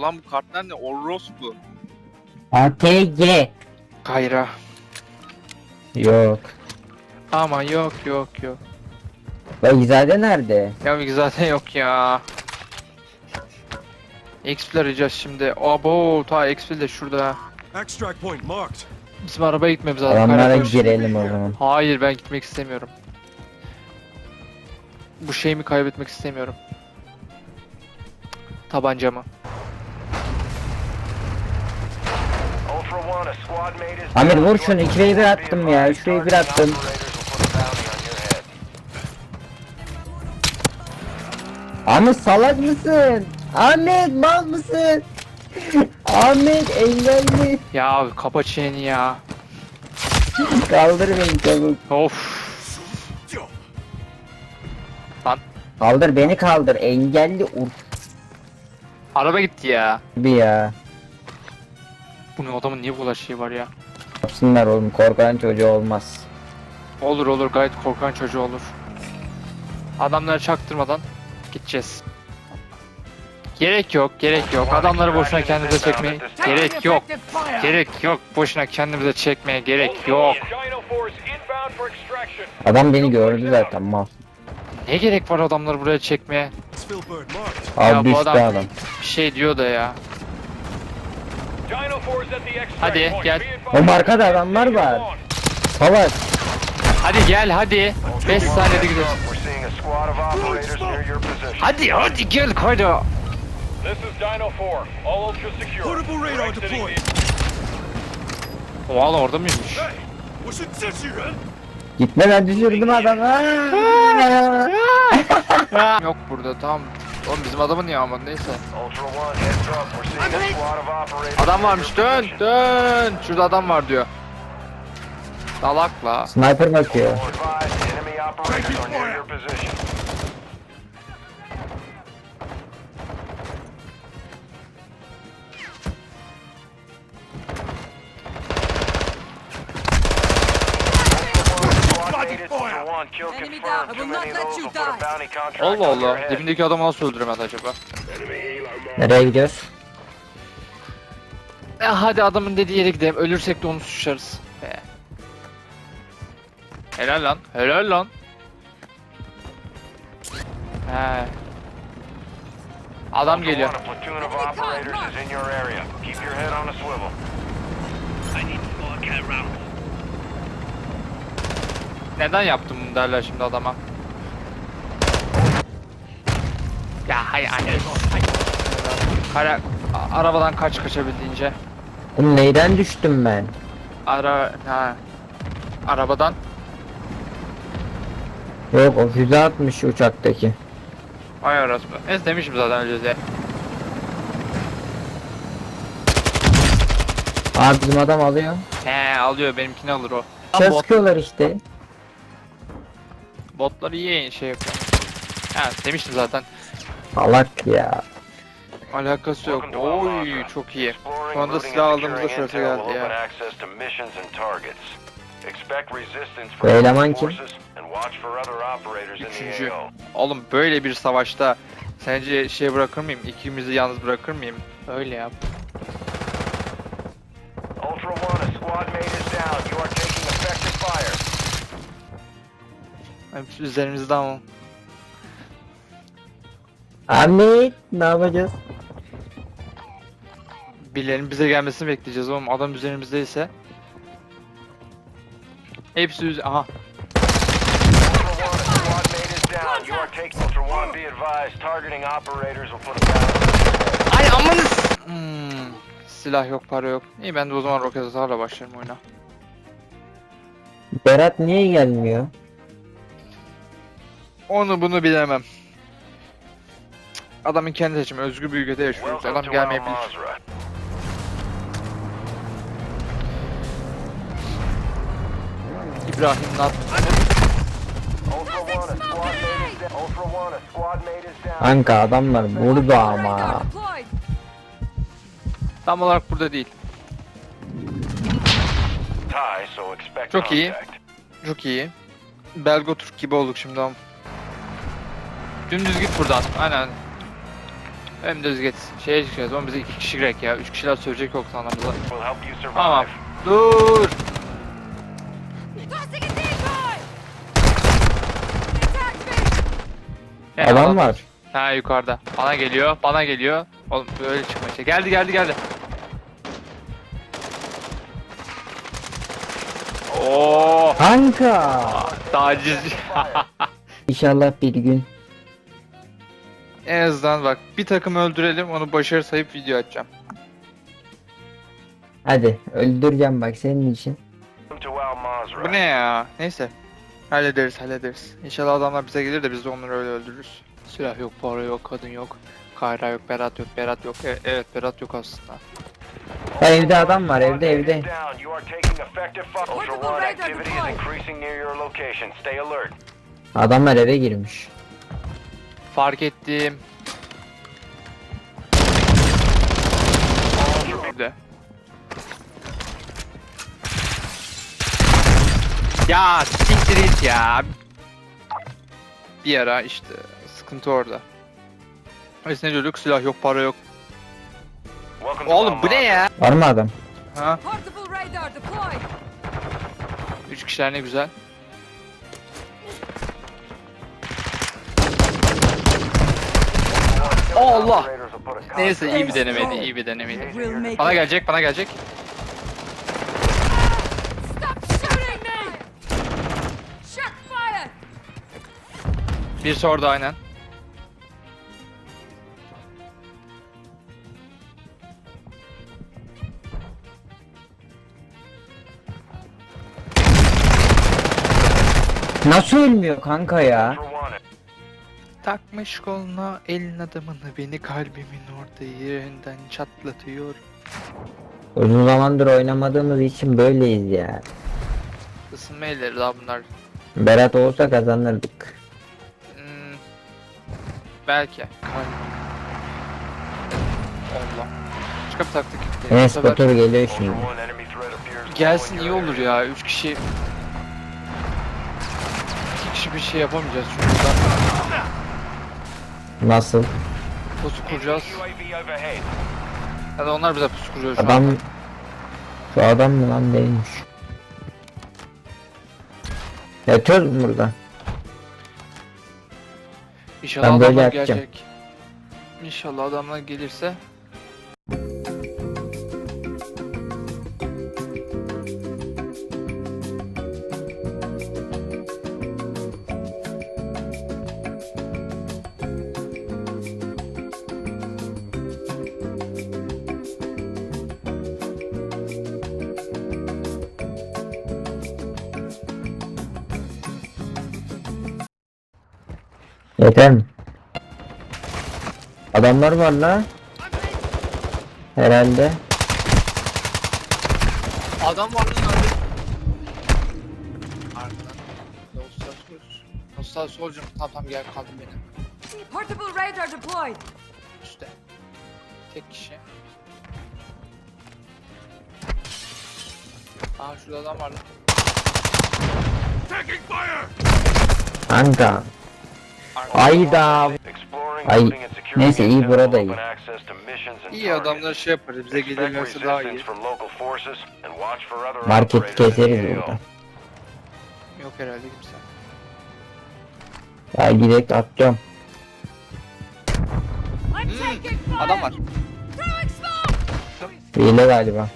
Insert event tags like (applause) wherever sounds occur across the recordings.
Ulan bu kartlar ne? Orospu. ATG. Kayra. Yok. Ama yok yok yok. Bak İzade nerede? Ya zaten yok ya. XP arayacağız şimdi. Abo ta XP de şurada. Extract point marked. Bizim arabaya gitmemiz lazım. Adamlara Kayra koş. girelim o zaman. Hayır ben gitmek istemiyorum. Bu şeyimi kaybetmek istemiyorum. Tabancamı. Ultra One, a squad mate is Amir vur şunu 2 ve 1 attım ya 3 ve 1 attım. Ahmet salak mısın? Ahmet mal mısın? (laughs) Ahmet engelli. Ya kapa çeneni ya. Kaldır beni çabuk. Of. Kaldır beni kaldır engelli ur Araba gitti ya. gibi ya. Bu ne adamın niye bu kadar şeyi var ya? Yapsınlar oğlum korkan çocuğu olmaz. Olur olur gayet korkan çocuğu olur. Adamları çaktırmadan gideceğiz. Gerek yok, gerek yok. Adamları boşuna kendimize çekmeye gerek yok. Gerek yok. Boşuna kendimize çekmeye gerek yok. Adam beni gördü zaten mal. Ne gerek var adamları buraya çekmeye? Al Ya bu düştü adam- adam. Bir şey diyor da ya. Dino Force at the extract Hadi, gel. Be advised, Oğlum arkada adamlar var. Salak. Hadi gel hadi. 5 saniyede position. Hadi hadi gel kayda. This is Dino 4. All ultra secure. Portable radar We're exiting deployed. the- Valla orada mıymış? Gitme ben düşürdüm adamı. (laughs) Yok burada tamam. Oğlum bizim adamın niye ama neyse. Adam varmış dön dön. Şurada adam var diyor. Salakla. Sniper bakıyor. Allah Allah. Dibindeki adamı nasıl öldüremez acaba? Nereye gidiyoruz? E, hadi adamın dediği yere gidelim. Ölürsek de onu suçlarız. Be. Helal lan. Helal lan. He. Adam geliyor. Neden yaptım bunu derler şimdi adama. Ya hay anne. Kara, a- arabadan kaç kaçabildiğince. Oğlum neyden düştüm ben? Ara ha. Arabadan. Yok o füze atmış uçaktaki. Vay arası. Es demişim zaten öyle de. Abi bizim adam alıyor. He alıyor benimkini alır o. Ses Bot, sıkıyorlar işte. Botları iyi şey yapıyor. Ha demiştim zaten. Salak ya. Alakası yok. Oy çok iyi. Exploring, Şu anda looting, silah aldığımızda intel geldi ya. Bu eleman kim? Üçüncü. Oğlum böyle bir savaşta sence şey bırakır mıyım? İkimizi yalnız bırakır mıyım? Öyle yap. Ultra One, a squad mate is down. You are taking effective fire. Hepsi üzerimizde ama. Ahmet ne yapacağız? Birilerinin bize gelmesini bekleyeceğiz oğlum. Adam üzerimizdeyse. Hepsi üz... Aha. Ay amanız. Hmm. Silah yok, para yok. İyi ben de o zaman roket atarla başlarım oyuna. Berat niye gelmiyor? Onu bunu bilemem. Adamın kendi seçimi. Özgür bir ülkede yaşıyoruz. Adam gelmeyebilir. İbrahim Nat. Kanka adamlar burada ama. Tam olarak burada değil. Çok iyi. Çok iyi. Belgo Türk gibi olduk şimdi ama. Dümdüz git buradan. Aynen. Hem düz git. Şeye çıkacağız. Oğlum bize iki kişi gerek ya. Üç kişiler help you survive. Tamam. Dur. He, Adam var. Ha yukarıda. Bana geliyor. Bana geliyor. Oğlum böyle çıkma işte. Geldi geldi geldi. Oo, Kanka. taciz. (laughs) İnşallah bir gün. En azından bak bir takım öldürelim onu başarı sayıp video atacağım. Hadi öldüreceğim bak senin için. Bu ne ya? Neyse. Hallederiz hallederiz. İnşallah adamlar bize gelir de biz de onları öyle öldürürüz. Silah yok, para yok, kadın yok. Kayra yok, Berat yok, Berat yok. E- evet Berat yok aslında. Ha, evde adam var evde evde. Adamlar eve girmiş. Fark ettim. Şurada. Ya siktir it ya. Bir ara işte sıkıntı orada. Biz ne diyorduk? Silah yok, para yok. Oğlum bu ne ya? Var mı adam? Ha? Portable radar deployed! Üç kişiler ne güzel. Allah! Neyse iyi bir denemeydi, iyi bir denemeydi. Bana gelecek, bana gelecek. Stop shooting me! Shut fire! Birisi orada aynen. Nasıl ölmüyor kanka ya? Takmış koluna elin adamını beni kalbimin orta yerinden çatlatıyor. Uzun zamandır oynamadığımız için böyleyiz ya. Isınma elleri daha bunlar. Berat olsa kazanırdık. Hmm, belki. Kalbim. Allah. Başka bir taktik. Enes sefer Batur geliyor şimdi. Gelsin iyi olur ya. Üç kişi... İki kişi bir şey yapamayacağız çünkü zaten Nasıl? pusu kuracağız. Ya da onlar bize pusu kuruyor şu Adam... an. Şu adam mı lan değilmiş. Yatıyoruz mu burada? İnşallah Ben böyle adamlar yapacağım. gelecek. İnşallah adamlar gelirse. Yeter mi? Adamlar var la. Herhalde. Adam var lan abi. Arkadan. Dostlar soldier. Dostlar soldier. Tamam tamam gel kaldım benim. Portable radar deployed! Üstte. Tek kişi. Aa şurada adam var lan. Taking fire! Kanka. Ayda. Ay, neyse, iyi, burada iyi. İyi adamlar şey yaparız. Bize gelirlerse daha iyi. keseriz the burada. Yok herhalde kimse. Ya. I'm taking fire! Adam var. Hile galiba.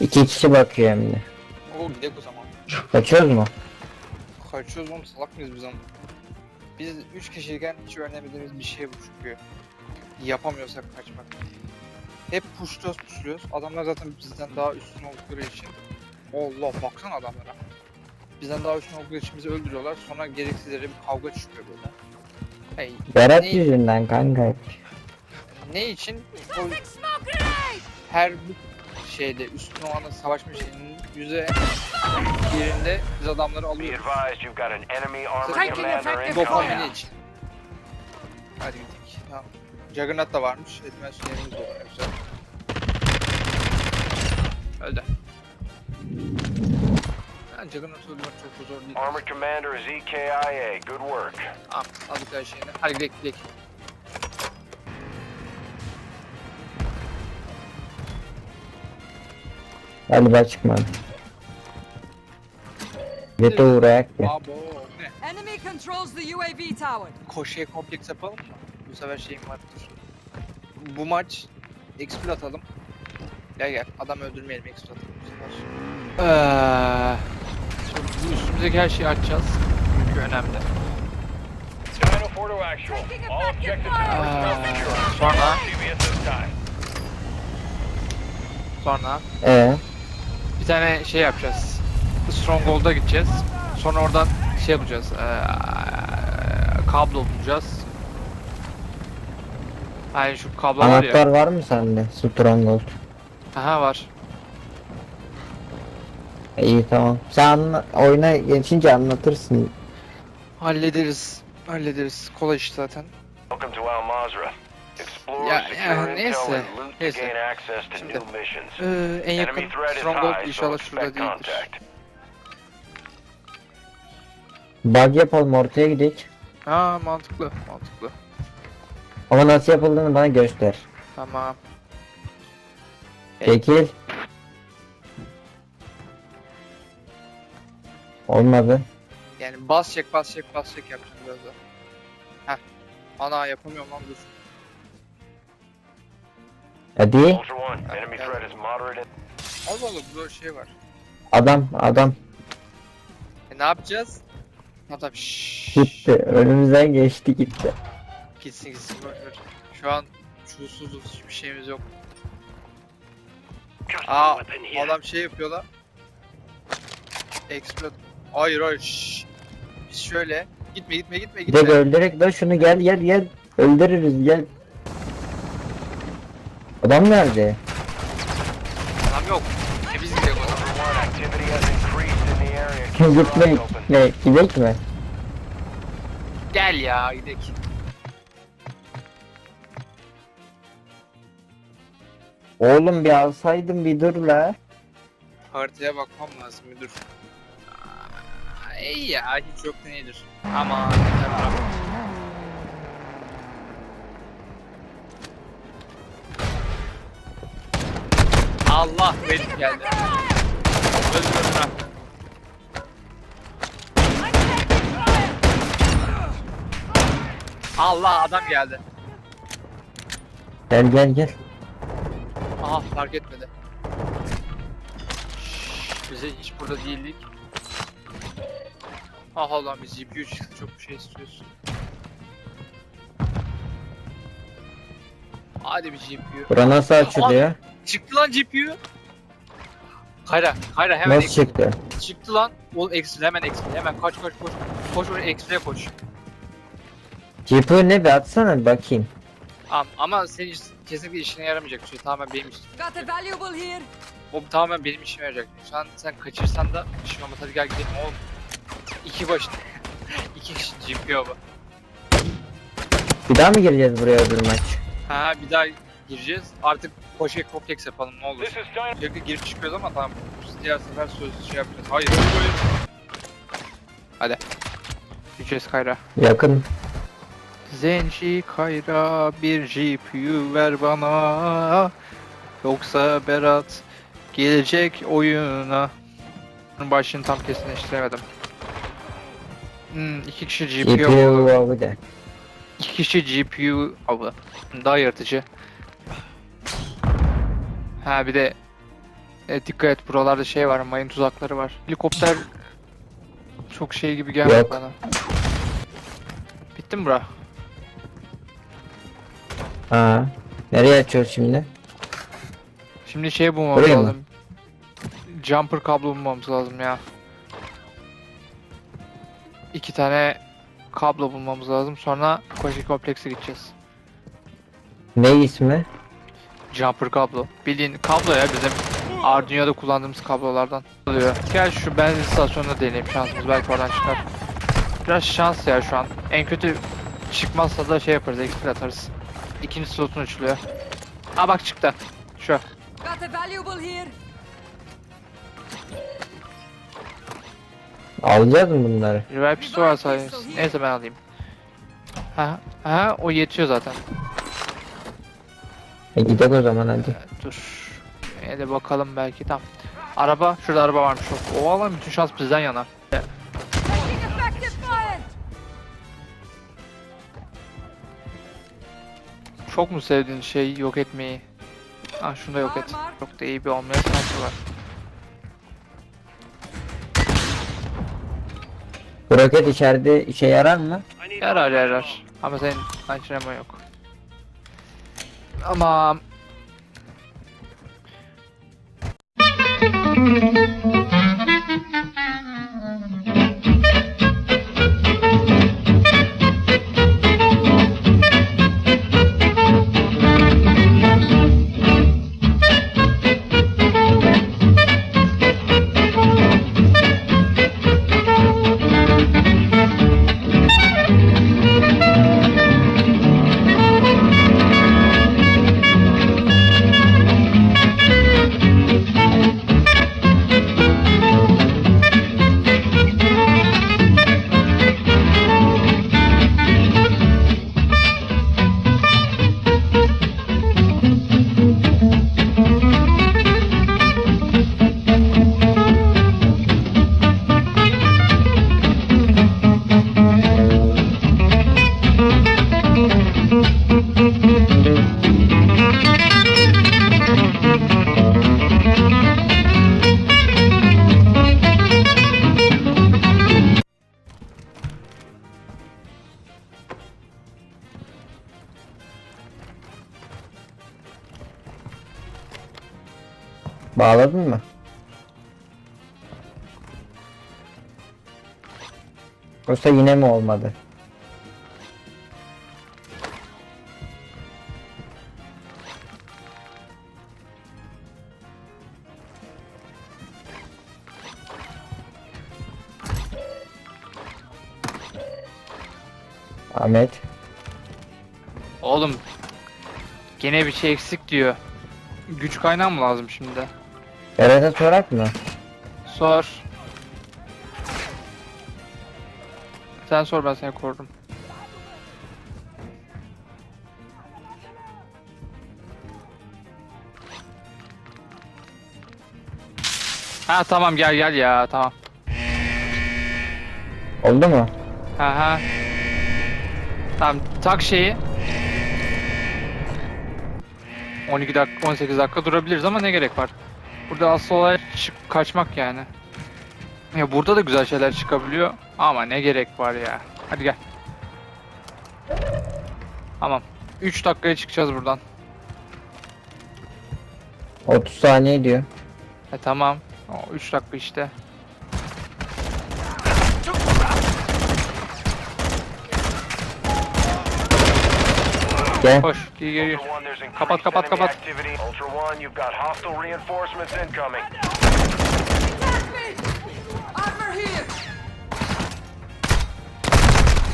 İki kişi bakıyor hem de. Oo gidelim o zaman. Kaçıyoruz mu? Kaçıyoruz oğlum salak mıyız biz ama? Biz 3 kişiyken hiç öğrenemediğimiz bir şey bu çünkü. Yapamıyorsak kaçmak. Hep pushluyoruz pushluyoruz. Adamlar zaten bizden daha üstün oldukları için. Allah baksana adamlara. Bizden daha üstün oldukları için bizi öldürüyorlar. Sonra gereksiz yere bir kavga çıkıyor böyle. Hey, Berat ne, yüzünden kanka. ne için? O her bu şeyde üstün olanla savaşma şeyinin yüze yerinde biz adamları alıyoruz. Dopamini için. Hadi gittik. Tamam. Juggernaut da varmış. Eldiven süngerimiz de var. Güzel. Öldü. Yani Juggernaut öldürmek çok zor değil. Armor Commander is EKIA. Good work. Tamam. Aldık her şeyini. Hadi gidelim gidelim. Galiba çıkmadı. De uğrayak ya. Abo ne? Enemy controls the UAV tower. Koşuya kompleks yapalım mı? Bu sefer şeyim var. Bu maç XP atalım. Gel gel adam öldürmeyelim XP atalım bu sefer. Bu üstümüzdeki her şeyi açacağız. Çünkü önemli. Dino 4 to actual. Taking All effective objectives fire. are Eee, secure. sonra sonra Ee, bir tane şey yapacağız. Stronghold'a gideceğiz. Sonra oradan şey yapacağız. Eee, kablo bulacağız. Hani şu kablo var ya. anahtar var mı sende? Stronghold. Aha var. İyi tamam. Sen anla- oyuna geçince anlatırsın. Hallederiz. Hallederiz. Kolay iş zaten. Welcome to Al Mazra. Explore, Ya- secure ya intel, neyse, and loot to neyse. gain access to Şimdi, new missions. Ee, en yakın Enemy threat is Stronghold high, so inşallah şurada expect değildir. contact. Bug yapalım ortaya gidelim. Ha mantıklı. Mantıklı. Ama nasıl yapıldığını bana göster. Tamam. Çekil. Olmadı. Yani bas çek bas çek bas çek yapacağım biraz da. Heh. Ana yapamıyorum lan dur. Hadi. Ultra One, enemy yeah. threat is moderate. in- Allah Allah burada şey var. Adam adam E ne yapacağız? Tamam tamam şşş. gitti. Önümüzden geçti gitti. Gitsin gitsin boş ver. Şu an çulsuzuz hiçbir şeyimiz yok. Aa adam şey yapıyor lan. Explode. Hayır hayır şşş. Biz şöyle. Gitme gitme gitme Bir de gitme. öldürek de şunu gel gel gel. Öldürürüz gel. Adam nerede? Adam yok. E biz gidelim o zaman. Ultra One, activity has increased open. ne? Gidek mi? Gel ya gidelim. Oğlum bir alsaydın bir dur la. Haritaya bakmam lazım müdür. Aa, İyi ya hiç yoktan iyidir. Ama Allah benim geldi. Allah adam geldi. Gel gel gel. Aha fark etmedi. Şşş, Bize hiç burada değildik. Aha lan biz GPU çıktı çok bir şey istiyorsun. Hadi bir GPU. Bura nasıl açılıyor? Çıktı lan GPU. Kayra, Kayra hemen Nasıl çıktı? çıktı lan. Oğlum Excel hemen Excel hemen kaç kaç koş. Koş oraya Excel'e koş. GPU ne bir atsana bir bakayım. Ama, ama senin kesinlikle işine yaramayacak bir şey. Tamamen benim işim. Got a valuable here. O tamamen benim işime yarayacak. Şu an sen kaçırsan da şey olmaz. Hadi gel gidelim oğlum. İki baş. (laughs) İki kişi GPU bu. Bir daha mı gireceğiz buraya öbür maç? Ha bir daha gireceğiz. Artık koşuya kompleks yapalım ne olur. This is. Sürekli girip çıkıyoruz ama tamam. Biz diğer sefer söz şey yapacağız. Hayır hayır hayır. Gideceğiz Kayra. Yakın. Zenci Kayra bir GPU ver bana. Yoksa Berat gelecek oyuna. Başını tam kesinleştiremedim. Hmm, iki kişi GPU, GPU avı. de. İki kişi GPU avı. Daha yaratıcı. Ha bir de e, dikkat et buralarda şey var mayın tuzakları var. Helikopter çok şey gibi gelmedi bana. Bitti mi bura? Ha. Nereye açıyoruz şimdi? Şimdi şey bulmamız Oraya mı? lazım. Jumper kablo bulmamız lazım ya. İki tane kablo bulmamız lazım. Sonra Koşi Kompleks'e gideceğiz. Ne ismi? Jumper kablo. Bildiğin kablo ya bizim Arduino'da kullandığımız kablolardan oluyor. Gel şu benzin istasyonuna deneyim şansımız belki oradan çıkar. Biraz şans ya şu an. En kötü çıkmazsa da şey yaparız, ekstra atarız. İkinci slotun açılıyor. Aa bak çıktı. Şu. Got a valuable here. Alacağız mı bunları? Revive pistol var sayın. Neyse ben alayım. Ha, ha o yetiyor zaten. E gidelim o zaman hadi. Dur. Yine de bakalım belki tam. Araba, şurada araba varmış. O alan bütün şans bizden yana. Çok mu sevdiğin şey yok etmeyi? Ha şunu da yok et. Çok da iyi bir olmaya şansı var. Bu roket içeride işe yarar mı? Yarar yarar. Ama senin antrenman yok. Ama Bağladın mı? Yoksa yine mi olmadı? Ahmet. oğlum gene bir şey eksik diyor. Güç kaynağı mı lazım şimdi? Berat'a sorak mı? Sor. Sen sor ben seni korurum. Ha tamam gel gel ya tamam. Oldu mu? Ha ha. Tamam tak şeyi. 12 dakika 18 dakika durabiliriz ama ne gerek var? Burada asıl olay çık kaçmak yani. Ya burada da güzel şeyler çıkabiliyor ama ne gerek var ya. Hadi gel. Tamam. 3 dakikaya çıkacağız buradan. 30 saniye diyor. E tamam. O 3 dakika işte. Gel. Koş. Gir gir gir. Ultra One, there's Kapat, kapat, kapat. activity. Ultra One, you've got hostile reinforcements incoming. Attack me! Armor here!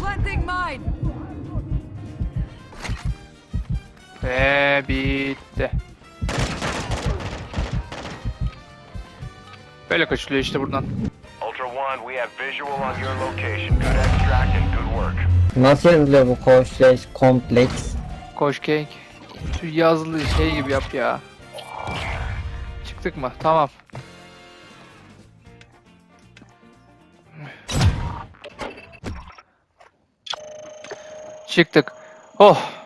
Planting mine! Ve bitti. Böyle kaçılıyor işte buradan. Ultra One, we have visual on your location. Good extract and good work. Nasıl bu Koşleş kompleks? Koş cake. Şu yazılı şey gibi yap ya. Çıktık mı? Tamam. Çıktık. Oh.